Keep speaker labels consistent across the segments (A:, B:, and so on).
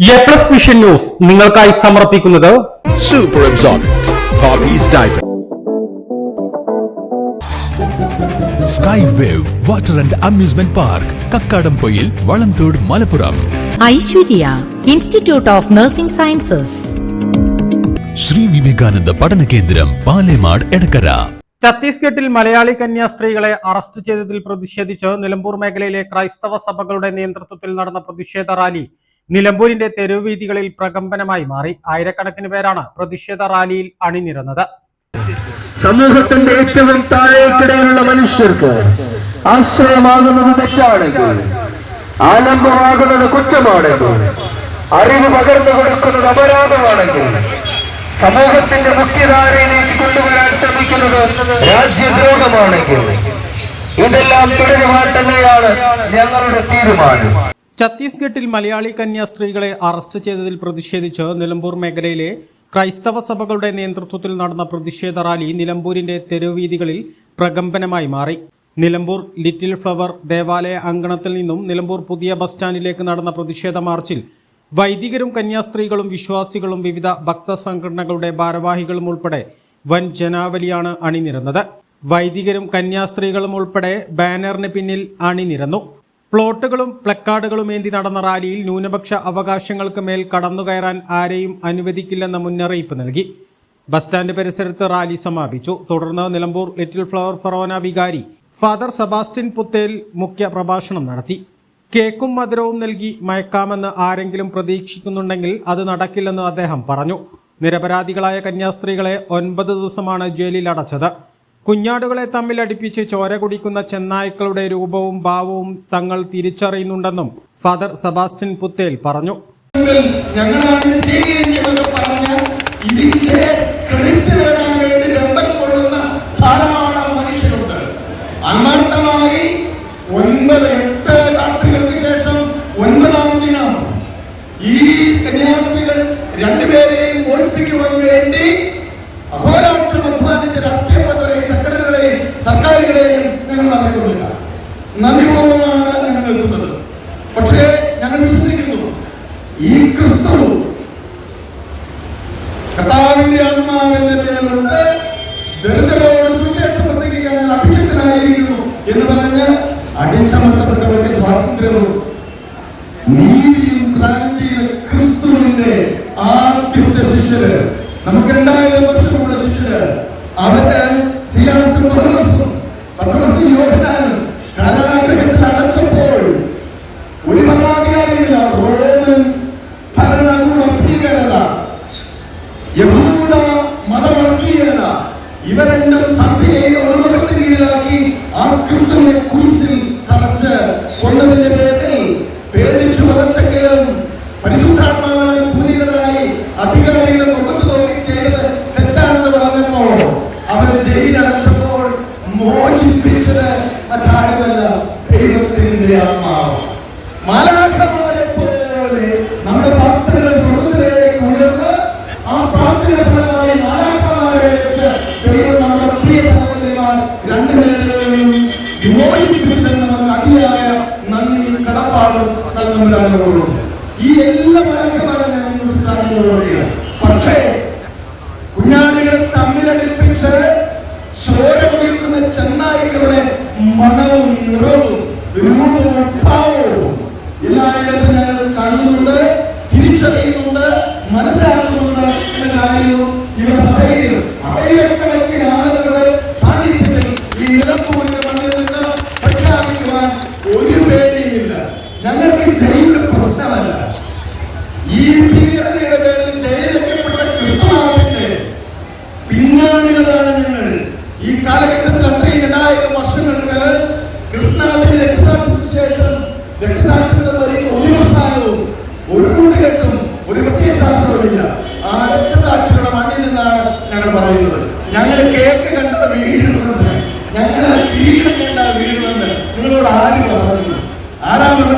A: A plus vision news നിങ്ങൾക്കായി സമർപ്പിക്കുന്നത്
B: super absorbent.
C: Sky wave water and amusement park Kakkadampoyil Valamthode Malappuram
D: Aishwarya institute of nursing sciences
C: Shri Vivekananda പഠന കേന്ദ്രം പാലേമാട് എടക്കര
A: ഛത്തീസ്ഗഡിൽ Malayali കന്യാസ്ത്രീകളെ arrest ചെയ്തതിൽ പ്രതിഷേധിച്ച് നിലമ്പൂർ മേഖലയിലെ ക്രൈസ്തവ സഭകളുടെ നേതൃത്വത്തിൽ നടന്ന പ്രതിഷേധ റാലി നിലമ്പൂരിന്റെ തെരുവീതികളിൽ പ്രകമ്പനമായി മാറി ആയിരക്കണക്കിന് പേരാണ് പ്രതിഷേധ റാലിയിൽ അണിനിരന്നത്.
E: സമൂഹത്തിന്റെ ഏറ്റവും താഴേക്കിടയിലുള്ള മനുഷ്യർക്ക് ആശ്രയമാകുന്നത് തെറ്റാണെങ്കിൽ ആലംബമാകുന്നത് കുറ്റമാണെങ്കിൽ അറിവ് പകർന്നു കൊടുക്കുന്നത് അപരാധമാണെങ്കിൽ സമൂഹത്തിന്റെ മുഖ്യധാരയിലേക്ക് കൊണ്ടുവരാൻ ശ്രമിക്കുന്നത് രാജ്യദ്രോഹമാണെങ്കിൽ ഇതെല്ലാം തുടരുവാൻ തന്നെയാണ് ഞങ്ങളുടെ തീരുമാനം.
A: ഛത്തീസ്ഗഡിൽ മലയാളി കന്യാ സ്ത്രീകളെ അറസ്റ്റ് ചെയ്തതിൽ പ്രതിഷേധിച്ച് നിലമ്പൂർ മേഖലയിലെ ക്രൈസ്തവ സഭകളുടെ നേതൃത്വത്തിൽ നടന്ന പ്രതിഷേധ റാലി നിലമ്പൂരിന്റെ തെരുവീതികളിൽ പ്രകമ്പനമായി മാറി. നിലമ്പൂർ ലിറ്റിൽ ഫ്ലവർ ദേവാലയ അങ്കണത്തിൽ നിന്നും നിലമ്പൂർ പുതിയ ബസ് സ്റ്റാൻഡിലേക്ക് നടന്ന പ്രതിഷേധ മാർച്ചിൽ വൈദികരും കന്യാസ്ത്രീകളും വിശ്വാസികളും വിവിധ ഭക്ത സംഘടനകളുടെ ഭാരവാഹികളും ഉൾപ്പെടെ വൻ ജനാവലിയാണ് അണിനിരന്നത്. വൈദികരും കന്യാസ്ത്രീകളും ഉൾപ്പെടെ ബാനറിന് പിന്നിൽ അണിനിരന്നു. പ്ലോട്ടുകളും പ്ലക്കാർഡുകളും ഏന്തി നടന്ന റാലിയിൽ ന്യൂനപക്ഷ അവകാശങ്ങൾക്ക് മേൽ കടന്നുകയറാൻ ആരെയും അനുവദിക്കില്ലെന്ന മുന്നറിയിപ്പ് നൽകി. ബസ് സ്റ്റാൻഡ് പരിസരത്ത് റാലി സമാപിച്ചു. തുടർന്ന് നിലമ്പൂർ ലിറ്റിൽ ഫ്ലവർ ഫറോന വികാരി ഫാദർ സെബാസ്റ്റ്യൻ പുത്തേൽ മുഖ്യ പ്രഭാഷണം നടത്തി. കേക്കും മധുരവും നൽകി മയക്കാമെന്ന് ആരെങ്കിലും പ്രതീക്ഷിക്കുന്നുണ്ടെങ്കിൽ അത് നടക്കില്ലെന്ന് അദ്ദേഹം പറഞ്ഞു. നിരപരാധികളായ കന്യാസ്ത്രീകളെ ഒൻപത് ദിവസമാണ് ജയിലിൽ അടച്ചത്. കുഞ്ഞാടുകളെ തമ്മിൽ അടുപ്പിച്ച് ചോര കുടിക്കുന്ന ചെന്നായ്ക്കളുടെ രൂപവും ഭാവവും തങ്ങൾ തിരിച്ചറിയുന്നുണ്ടെന്നും ഫാദർ സെബാസ്റ്റ്യൻ പുത്തേൽ പറഞ്ഞു.
F: ഒൻപതാം ദിനം ഈ കന്യാസ്ത്രീകൾ രണ്ടുപേരെയും മോചിപ്പിക്കുവാൻ വേണ്ടി അഹോരാത്രം അധ്വാനിച്ച രാഷ്ട്രീയ സംഘടനകളെയും സർക്കാരുകളെയും ഞങ്ങൾ നടക്കുന്നില്ല നന്ദിപൂർവമാണ് ഞങ്ങൾ നിൽക്കുന്നത്. പക്ഷേ ഞങ്ങൾ വിശ്വസിക്കുന്നു ഈ ക്രിസ്തു കർത്താവിന്റെ ആത്മാവിന്റെ പേരുണ്ട് ദരിദ്രരോട് സുവിശേഷം പ്രസംഗിക്കാൻ ഞാൻ അഭിഷിക്തനായിരിക്കുന്നു എന്ന് പറഞ്ഞ് അടിച്ചമർത്തപ്പെട്ടവർക്ക് സ്വാതന്ത്ര്യവും നീതിയും പ്രദാനം ചെയ്ത ക്രിസ്തുവിന്റെ ആദ്യത്തെ ശിഷ്യര് നമുക്ക് രണ്ടായിരം വർഷം മുമ്പുള്ള ശിഷ്യര് അവർ സിയാസും പത്രോസും യോഹനാനും കാരാഗ്രഹത്തിൽ അടച്ചപ്പോൾ ഒരു ഭരണാധികാരിയില്ല റോമൻ ഭരണകൂട ഭീകരത യഹൂദ മതവർഗീയത ഇവ രണ്ടും സന്ധ്യയെ ഒരുമുഖത്തിന് കീഴിലാക്കി ആ ക്രിസ്തുവിനെ കുരിശിൽ തറച്ച് കൊന്നതിന്റെ പേരിൽ പേടിച്ചു വരച്ചെങ്കിലും കടപ്പാടും നൽകുന്നവരാകുള്ളൂ ഈ എല്ലാ ഞാൻ കാണുന്നതോടെയാണ് പക്ഷേ കുഞ്ഞാടികളെ തമ്മിലടിപ്പിച്ച് ചോര കുടിക്കുന്ന ചെന്നായ്ക്കളുടെ മണവും നിറവും രൂപവും ഭാവവും എല്ലായിടത്തും ഞങ്ങൾ കാണുന്നുണ്ട് തിരിച്ചറിയുന്നുണ്ട്.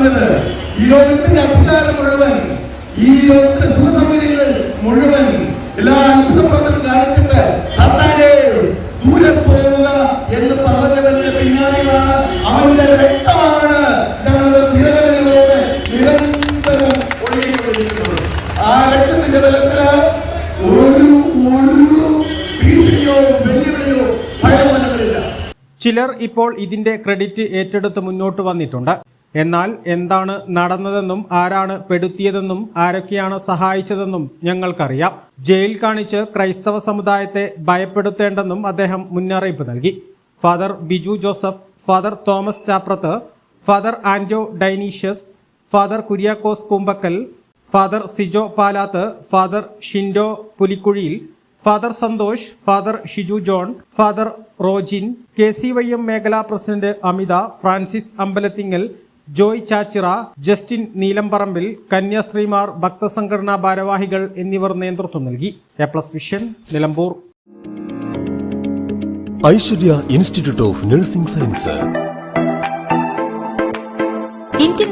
F: പറഞ്ഞത് ഈ ലോകത്തിന്റെ അധികാരം മുഴുവൻ ഈ ലോകത്തിന്റെ സുഖസൗകര്യങ്ങൾ മുഴുവൻ എല്ലാ അത്ഭുത പ്രവർത്തനം കാണിച്ചിട്ട് സത്താനെ ദൂരെ പോവുക എന്ന് പറഞ്ഞതിന്റെ പിന്നാലെയാണ് അവന്റെ രക്തമാണ് ഞങ്ങളുടെ സ്ഥിരകളിലൂടെ നിരന്തരം ഒഴുകിക്കൊണ്ടിരിക്കുന്നത്. ആ രക്തത്തിന്റെ ബലത്തിൽ ഒരു ഒരു ഭീഷണിയോ വെല്ലുവിളിയോ ഭയമോ
A: ചിലർ ഇപ്പോൾ ഇതിന്റെ ക്രെഡിറ്റ് ഏറ്റെടുത്ത് മുന്നോട്ട് വന്നിട്ടുണ്ട്. എന്നാൽ എന്താണ് നടന്നതെന്നും ആരാണ് പെടുത്തിയതെന്നും ആരൊക്കെയാണ് സഹായിച്ചതെന്നും ഞങ്ങൾക്കറിയാം. ജയിൽ കാണിച്ച് ക്രൈസ്തവ സമുദായത്തെ ഭയപ്പെടുത്തേണ്ടെന്നും അദ്ദേഹം മുന്നറിയിപ്പ് നൽകി. Father Biju Joseph father Thomas Chaprath father Anto Dionysius father Kuriakose Kumbakkal father Sijo Palath father Shindo Pulikkuzhiyil father Santhosh father Shiju John father Rojin K C Y M മേഖലാ പ്രസിഡന്റ് അമിത ഫ്രാൻസിസ് അമ്പലത്തിങ്ങൽ ജോയ് ചാച്ചിറ ജസ്റ്റിൻ നീലംപറമ്പിൽ കന്യാസ്ത്രീമാർ ഭക്തസംഘടനാ ഭാരവാഹികൾ എന്നിവർ നേതൃത്വം നൽകി. A plus vision Nilambur.
G: Aishwarya institute of nursing science.